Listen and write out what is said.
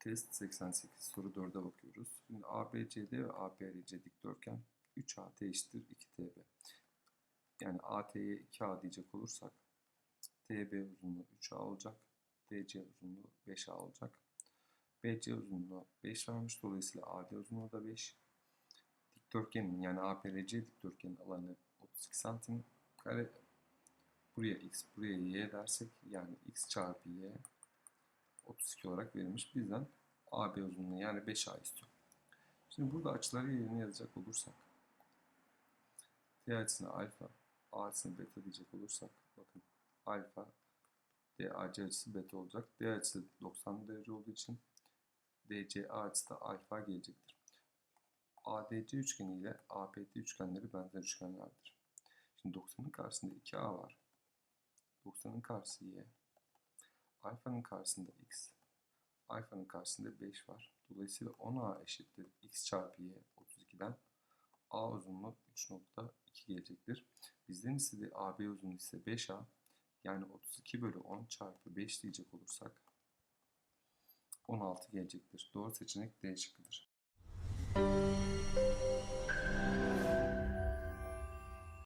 Test 88 soru 4'e bakıyoruz. Şimdi ABCD ve ABRC dikdörtgen 3AT eşittir 2TB. Yani AT'ye 2A diyecek olursak TB uzunluğu 3A olacak. DC uzunluğu 5A olacak. BC uzunluğu 5 vermiş. Dolayısıyla AD uzunluğu da 5. Dikdörtgenin yani APRC dikdörtgenin alanı 32 santim kare. Buraya x, buraya y dersek yani x çarpı y 32 olarak verilmiş. Bizden AB uzunluğu yani 5A istiyor. Şimdi burada açıları yerine yazacak olursak T açısına alfa, A açısına beta diyecek olursak bakın alfa DAC açısı beta olacak. D açısı 90 derece olduğu için DCA açısı da alfa gelecektir. ADC üçgeni ile APT üçgenleri benzer üçgenlerdir. Şimdi 90'ın karşısında 2A var. 90'ın karşısı Y. Alfanın karşısında X. Alfanın karşısında 5 var. Dolayısıyla 10A eşittir X çarpı Y 32'den A uzunluğu 3.2 gelecektir. Bizden istediği AB uzunluğu ise 5A. Yani 32 bölü 10 çarpı 5 diyecek olursak 16 gelecektir. Doğru seçenek D şıkkıdır.